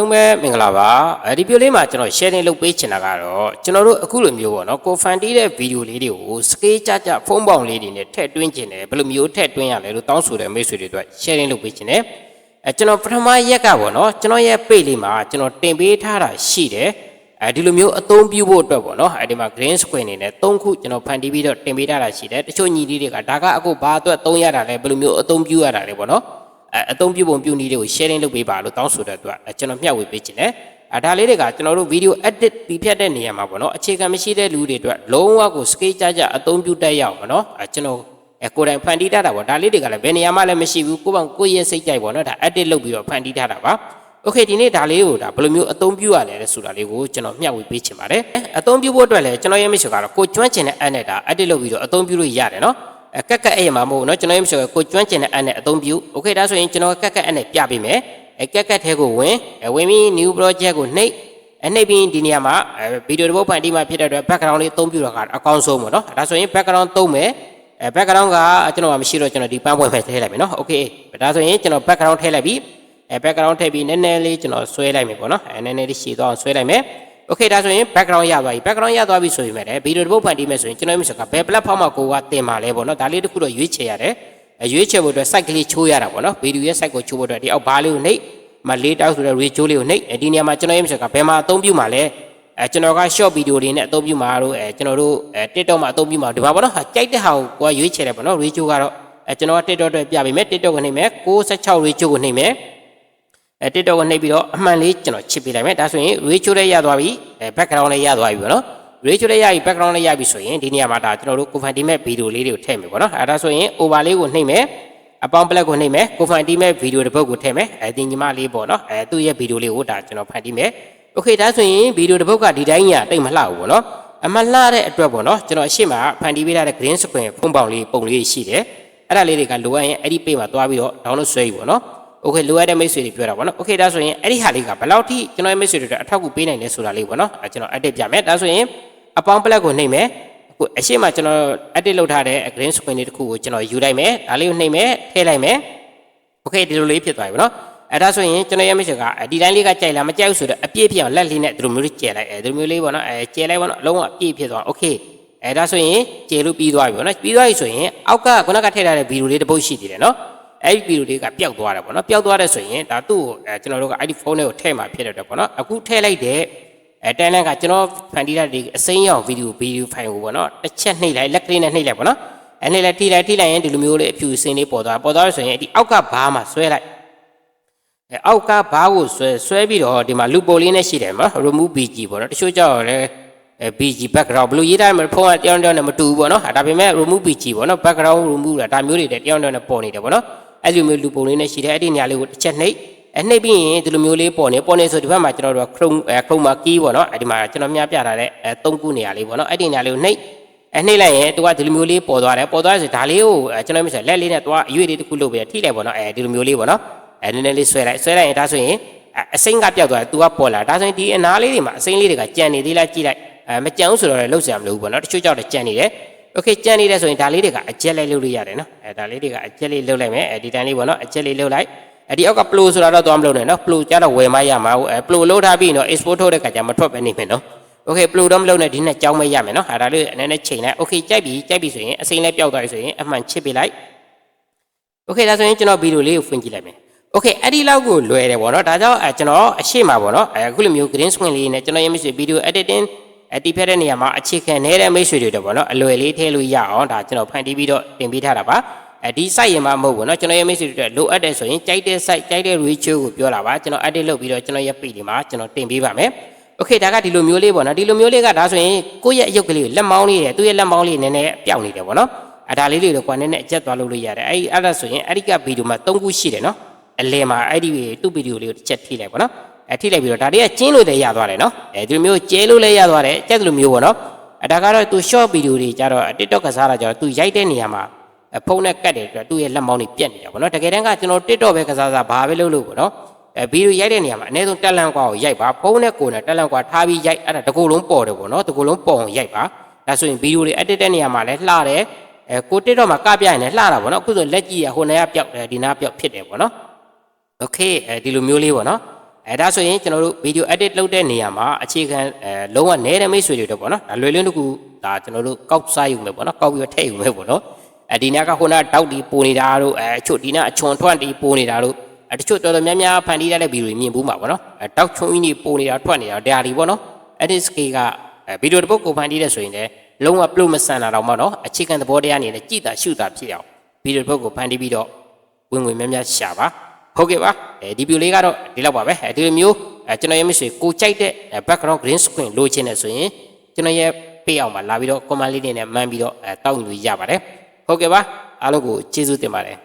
လုံးပဲမင်္ဂလာပါအဲဒီဗီဒီယိုလေးမှာကျွန်တော် sharing လုပ်ပေးချင်တာကတော့ကျွန်တော်တို့အခုလိုမျိုးပေါ့နော်ကိုဖန်တီးတဲ့ဗီဒီယိုလေးတွေကို scale ကြကြဖုန်းပေါင်လေးတွေနဲ့ထည့်သွင်းချင်တယ်ဘယ်လိုမျိုးထည့်သွင်းရလဲလို့တောင်းဆိုတဲ့မိတ်ဆွေတွေအတွက် sharing လုပ်ပေးချင်တယ်အဲကျွန်တော်ပထမရက်ကပေါ့နော်ကျွန်တော်ရဲ့ page လေးမှာကျွန်တော်တင်ပေးထားတာရှိတယ်အဲဒီလိုမျိုးအသုံးပြုဖို့အတွက်ပေါ့နော်အဲဒီမှာ green screen နေနဲ့၃ခုကျွန်တော်ဖန်တီးပြီးတော့တင်ပေးထားတာရှိတယ်တချို့ညီလေးတွေကဒါကအခုဘာအတွက်သုံးရတာလဲဘယ်လိုမျိုးအသုံးပြုရတာလဲပေါ့နော် အဲအသုံးပြုပုံပြုနည်းတွေကို sharing လုပ်ပေးပါလို့တောင်းဆိုတဲ့အတွက်အဲကျွန်တော်မျှဝေပေးခြင်းတယ်အဲဒါလေးတွေကကျွန်တော်တို့ video edit ပြီးဖြတ်တဲ့နေရာမှာပေါ့နော်အခြေခံမရှိတဲ့လူတွေအတွက်လုံးဝကို scale ကြကြအသုံးပြုတတ်ရအောင်ပေါ့နော်အဲကျွန်တော်အဲကိုယ်တိုင်ဖန်တီးထားတာပေါ့ဒါလေးတွေကလည်းဘယ်နေရာမှလည်းမရှိဘူးကိုယ့်ဘောင်ကိုယ့်ရဲ့စိတ်ကြိုက်ပေါ့နော်ဒါ edit လုပ်ပြီးတော့ဖန်တီးထားတာပါโอเคဒီနေ့ဒါလေးကိုဒါဘယ်လိုမျိုးအသုံးပြုရလဲဆိုတာလေးကိုကျွန်တော်မျှဝေပေးချင်ပါတယ်အသုံးပြုဖို့အတွက်လည်းကျွန်တော်ရဲ့မိတ်ဆွေကတော့ကိုကျွမ်းကျင်တဲ့ app နဲ့ဒါ edit လုပ်ပြီးတော့အသုံးပြုလို့ရတယ်နော် အဲ ကက်ကက်အဲ့ရမှာမဟုတ်ဘူးเนาะကျွန်တော်ရဲ့မဆိုကိုကျွမ်းကျင်တဲ့အပ်နဲ့အသုံးပြုโอเคဒါဆိုရင်ကျွန်တော်ကက်ကက်အပ်နဲ့ပြပေးမယ်အဲကက်ကက်ထဲကိုဝင်အဲဝင်ပြီး new project ကိုနှိပ်အဲနှိပ်ပြီးဒီနေရာမှာအဲဗီဒီယိုတစ်ပုတ်ဖန်တီးမှဖြစ်တဲ့အတွက် background လေးအသုံးပြုတော့ကအကောင်းဆုံးပေါ့เนาะဒါဆိုရင် background သုံးမယ်အဲ background ကကျွန်တော်ကမရှိတော့ကျွန်တော်ဒီပန်းပွင့်ပဲထည့်လိုက်မယ်เนาะโอเคဒါဆိုရင်ကျွန်တော် background ထည့်လိုက်ပြီအဲ background ထည့်ပြီးနည်းနည်းလေးကျွန်တော်ဆွဲလိုက်မယ်ပေါ့เนาะအဲနည်းနည်းလေးရှည်သွားအောင်ဆွဲလိုက်မယ် Okay ဒါဆိုရင် background ရပါပြီ background ရသွားပြီဆိုရင်ပဲဗီဒီယိုတစ်ပုဒ်ဖန်တီးမယ်ဆိုရင်ကျွန်တော်မျိုးဆိုကဘယ် platform မှာကိုကတင်ပါလဲပေါ့နော်ဒါလေးတစ်ခုတော့ရွေးချယ်ရတယ်ရွေးချယ်ဖို့အတွက် site ကလေးချိုးရတာပေါ့နော်ဗီဒီယိုရဲ့ site ကိုချိုးဖို့အတွက်ဒီအောက်ဘားလေးကိုနှိပ်မလေးတောက်ဆိုတဲ့ ratio လေးကိုနှိပ်ဒီနေရာမှာကျွန်တော်ရေးမှာဆိုကဘယ်မှာအသုံးပြုမှာလဲအဲကျွန်တော်က short video တွေနဲ့အသုံးပြုမှာတို့အဲကျွန်တော်တို့အဲ TikTok မှာအသုံးပြုမှာဒီမှာပေါ့နော်ကြိုက်တဲ့ဟာကိုကိုကရွေးချယ်တယ်ပေါ့နော် ratio ကတော့အဲကျွန်တော်က TikTok အတွက်ပြပေးမယ် TikTok ကိုနှိပ်မယ်66 ratio ကိုနှိပ်မယ် အဲ TikTok ကိုနှိပ်ပြီးတော့အမှန်လေးကျွန်တော်ချစ်ပေးလိုက်မယ်ဒါဆိုရင် ratio လေးရသွားပြီအဲ background လေးရသွားပြီပေါ့နော် ratio လေးရပြီ background လေးရပြီဆိုရင်ဒီနေရာမှာဒါကျွန်တော်တို့ confirm မဲ့ဗီဒီယိုလေးတွေကိုထည့်မယ်ပေါ့နော်အဲဒါဆိုရင် over လေးကိုနှိပ်မယ်အပေါင်း black ကိုနှိပ်မယ် confirm မဲ့ဗီဒီယိုတစ်ပုဒ်ကိုထည့်မယ်အဲဒီညီမလေးပေါ့နော်အဲသူ့ရဲ့ဗီဒီယိုလေးကိုဒါကျွန်တော်ဖန်တီးမယ် okay ဒါဆိုရင်ဗီဒီယိုတစ်ပုဒ်ကဒီတိုင်းကြီးကတိတ်မလှဘူးပေါ့နော်အမလှတဲ့အတွက်ပေါ့နော်ကျွန်တော်အရှိမဖန်တီးပေးထားတဲ့ green screen ဖုန်းပေါင်လေးပုံလေးရှိတယ်အဲ့ဒါလေးတွေကလိုအပ်ရင်အဲ့ဒီ page မှာသွားပြီးတော့ download ဆွဲယူပေါ့နော် โอเคလိုအပ်တဲ့မိတ်ဆွေတွေပြောတာပေါ့နော်โอเคဒါဆိုရင်အဲ့ဒီဟာလေးကဘယ်လောက်ထိကျွန်တော်ရဲ့မိတ်ဆွေတွေအတွက်အထောက်အကူပေးနိုင်လဲဆိုတာလေးပေါ့နော်အဲကျွန်တော် edit ပြမယ်ဒါဆိုရင်အပေါင်း black ကိုနှိပ်မယ်အခုအရှိမကျွန်တော် edit လုပ်ထားတဲ့ green screen လေးတစ်ခုကိုကျွန်တော်ယူလိုက်မယ်ဒါလေးကိုနှိပ်မယ်ထည့်လိုက်မယ်โอเคဒီလိုလေးဖြစ်သွားပြီပေါ့နော်အဲဒါဆိုရင်ကျွန်တော်ရဲ့မိတ်ဆွေကဒီတိုင်းလေးကကြိုက်လားမကြိုက်ဘူးဆိုတော့အပြည့်ဖြစ်အောင်လက်လေးနဲ့ဒီလိုမျိုးလေးကျဲလိုက်အဲဒီလိုမျိုးလေးပေါ့နော်အဲကျဲလိုက်ပေါ့နော်အလုံးဝအပြည့်ဖြစ်သွားโอเคအဲဒါဆိုရင်ကျေလို့ပြီးသွားပြီပေါ့နော်ပြီးသွားပြီဆိုရင်အောက်ကခုနကထည့်ထားတဲ့ဗီဒီယိုလေးတစ်ပုတ်ရှိသေးတယ်နော် အဲ့ဒီဗီဒီယိုလေးကပျောက်သွားတယ်ပေါ့နော်ပျောက်သွားတဲ့ဆိုရင်ဒါသူ့ကိုအဲကျွန်တော်တို့ကအဲ့ဒီဖုန်းလေးကိုထည့်မှာဖြစ်တဲ့အတွက်ပေါ့နော်အခုထည့်လိုက်တဲ့အဲတန်းလန်းကကျွန်တော်ဖန်တီးတဲ့ဒီအစိမ်းရောင်ဗီဒီယိုဗီဒီယိုဖိုင်ကိုပေါ့နော်တစ်ချက်နှိပ်လိုက်လက်ကလေးနဲ့နှိပ်လိုက်ပေါ့နော်အဲနှိပ်လိုက်ထိလိုက်ထိလိုက်ရင်ဒီလိုမျိုးလေးအဖြူစင်းလေးပေါ်သွားပေါ်သွားလို့ဆိုရင်ဒီအောက်ကဘားမှာဆွဲလိုက်အဲအောက်ကဘားကိုဆွဲဆွဲပြီးတော့ဒီမှာလူပိုလေးနဲ့ရှိတယ်မနော် remove bg ပေါ့နော်တချို့ကြောက်လည်းအဲ bg background ဘယ်လိုရေးထားမလဲဖုန်းကတယောက်တယောက်နဲ့မတူဘူးပေါ့နော်ဒါပေမဲ့ remove bg ပေါ့နော် background remove တာဒါမျိုးတွေတယောက်တယောက်နဲ့ပေါ်နေတယ်ပေါ့နော် အဲ့လိုမျိုးလူပုံလေးနဲ့ရှိတယ်အဲ့ဒီနေရာလေးကိုတစ်ချက်နှိပ်အဲနှိပ်ပြီးရင်ဒီလိုမျိုးလေးပေါ်နေပေါ်နေဆိုဒီဘက်မှာကျွန်တော်တို့က chrome အဲ chrome မှာ key ပေါ့နော်အဲ့ဒီမှာကျွန်တော်မြပြထားတဲ့အဲသုံးခုနေရာလေးပေါ့နော်အဲ့ဒီနေရာလေးကိုနှိပ်အဲနှိပ်လိုက်ရင်သူကဒီလိုမျိုးလေးပေါ်သွားတယ်ပေါ်သွားဆိုဒါလေးကိုအဲကျွန်တော်မြဆိုလက်လေးနဲ့သွားအရွေလေးတစ်ခုလုပ်ပြီးထိလိုက်ပေါ့နော်အဲဒီလိုမျိုးလေးပေါ့နော်အဲနည်းနည်းလေးဆွဲလိုက်ဆွဲလိုက်ရင်ဒါဆိုရင်အစိမ့်ကပြောက်သွားတယ်သူကပေါ်လာဒါဆိုရင်ဒီအနားလေးတွေမှာအစိမ့်လေးတွေကကြံနေသေးလားကြည့်လိုက်အဲမကြံဘူးဆိုတော့လည်းလှုပ်ရှားမလို့ဘူးပေါ့နော်တချို့ကြောက်တယ်ကြံနေတယ် โอเคကြံနေတယ်ဆိုရင်ဒါလေးတွေကအကျက်လေးလုပ်လို့ရတယ်နော်အဲဒါလေးတွေကအကျက်လေးလုပ်လိုက်မယ်အဲဒီတန်းလေးပေါ့နော်အကျက်လေးလုပ်လိုက်အဲဒီအောက်က flow ဆိုတာတော့သွားမလုပ်နဲ့နော် flow ကျတော့ဝယ်မရမှာဘူးအဲ flow လုပ်ထားပြီးနော် export ထုတ်တဲ့ခါကျမထွက်ပဲနေမယ်နော်โอเค flow တော့မလုပ်နဲ့ဒီနဲ့ကြောင်းမရမယ်နော်အဲဒါလေးအနေနဲ့ချိန်လိုက်โอเคကြိုက်ပြီကြိုက်ပြီဆိုရင်အစိမ်းလေးပျောက်သွားပြီဆိုရင်အမှန်ချစ်ပေးလိုက်โอเคဒါဆိုရင်ကျွန်တော်ဗီဒီယိုလေးကိုဖွင့်ကြည့်လိုက်မယ်โอเคအဲ့ဒီလောက်ကိုလွယ်တယ်ပေါ့နော်ဒါကြောင့်အဲကျွန်တော်အရှိမှာပေါ့နော်အဲအခုလိုမျိုး green screen လေးနဲ့ကျွန်တော်ရမရှိဗီဒီယို editing အတီးဖက်တဲ့နေရာမှာအခြေခံနေတဲ့မိတ်ဆွေတွေတော့ဗောနော်အလွယ်လေးထည့်လို့ရအောင်ဒါကျွန်တော်ဖန်တီးပြီးတော့တင်ပေးထားတာပါအဲဒီ site ရင်မှာမဟုတ်ဘူးเนาะကျွန်တော်ရဲ့မိတ်ဆွေတွေလိုအပ်တယ်ဆိုရင်ကြိုက်တဲ့ site ကြိုက်တဲ့ ratio ကိုပြောတာပါကျွန်တော် edit လုပ်ပြီးတော့ကျွန်တော်ရဲ့ page ဒီမှာကျွန်တော်တင်ပေးပါမယ်โอเคဒါကဒီလိုမျိုးလေးပေါ့နော်ဒီလိုမျိုးလေးကဒါဆိုရင်ကိုယ့်ရဲ့အယုတ်ကလေးကိုလက်မောင်းလေးတယ်သူ့ရဲ့လက်မောင်းလေးနည်းနည်းပျောက်နေတယ်ပေါ့နော်အဲဒါလေးတွေတော့ကွာနည်းနည်းအကျက်သွားလို့လို့ရတယ်အဲဒီအဲ့ဒါဆိုရင်အဲ့ဒီကဗီဒီယိုမှာ၃ခုရှိတယ်နော်အလဲမှာအဲ့ဒီသူ့ဗီဒီယိုလေးကိုတစ်ချက်ထိလိုက်ပေါ့နော် အဲထိလိုက်ပြီးတော့ဒါတွေကကျင်းလို့လည်းရသွားတယ်နော်အဲဒီလိုမျိုးကျဲလို့လည်းရသွားတယ်ကြက်လိုမျိုးပေါ့နော်အဲဒါကတော့ तू short video တွေကြတော့ TikTok ကစားတာကြတော့ तू ရိုက်တဲ့နေရာမှာဖုန်းနဲ့ကတ်တယ်အတွက်သူ့ရဲ့လက်မောင်းတွေပြက်နေတာပေါ့နော်တကယ်တမ်းကကျွန်တော် TikTok ပဲကစားစားဘာပဲလုပ်လို့ပေါ့နော်အဲဗီဒီယိုရိုက်တဲ့နေရာမှာအနည်းဆုံးတက်လန့်ကွာကိုရိုက်ပါဖုန်းနဲ့ကိုယ်နဲ့တက်လန့်ကွာထားပြီးရိုက်အဲ့ဒါတကူလုံးပေါ်တယ်ပေါ့နော်တကူလုံးပေါ်အောင်ရိုက်ပါဒါဆိုရင်ဗီဒီယိုတွေ edit တဲ့နေရာမှာလည်းလှတယ်အဲကို TikTok မှာကပြရင်လည်းလှတာပေါ့နော်အခုဆိုလက်ကြည့်ရဟိုနေရာပျောက်တယ်ဒီနားပျောက်ဖြစ်တယ်ပေါ့နော် okay အဲဒီလိုမျိုးလေးပေါ့နော် အဲအဲဒါဆိုရင်ကျွန်တော်တို့ဗီဒီယို edit လုပ်တဲ့နေရာမှာအခြေခံအဲလုံးဝနဲတဲ့မိတ်ဆွေတွေတော့ပေါ့နော်ဒါလွယ်လွယ်တစ်ခုဒါကျွန်တော်တို့ကောက်စားယူမယ်ပေါ့နော်ကောက်ပြီးတော့ထည့်ယူမယ်ပေါ့နော်အဲဒီနာကခုနတောက်တီပိုနေတာတို့အဲအချို့ဒီနာအချွန်ထွန့်တီပိုနေတာတို့အဲတချို့တော်တော်များများဖန်တီးရတဲ့ဗီဒီယိုတွေမြင်ဘူးမှာပေါ့နော်အဲတောက်ချွန်ကြီးနေပိုနေတာထွက်နေတာဒါတွေပေါ့နော် edit scale ကအဲဗီဒီယိုတစ်ပုတ်ကိုဖန်တီးတဲ့ဆိုရင်လည်းလုံးဝ plot မဆန်တာတော့မှနော်အခြေခံသဘောတရားအနေနဲ့ကြည်တာရှုတာဖြစ်အောင်ဗီဒီယိုတစ်ပုတ်ကိုဖန်တီးပြီးတော့ဝင်ဝင်များများရှာပါ ဟုတ်ကဲ့ပါအဲဒီဗီဒီယိုလေးကတော့ဒီလောက်ပါပဲအဲဒီလိုမျိုးအဲကျွန်တော်ရဲ့မိတ်ဆွေကိုကြိုက်တဲ့ background green screen လိုချင်တယ်ဆိုရင်ကျွန်တော်ရဲ့ပေးအောင်ပါလာပြီးတော့ comment လေးတွေနဲ့မှန်းပြီးတော့အဲတောက်ယူလို့ရပါတယ်ဟုတ်ကဲ့ပါအားလုံးကိုကျေးဇူးတင်ပါတယ်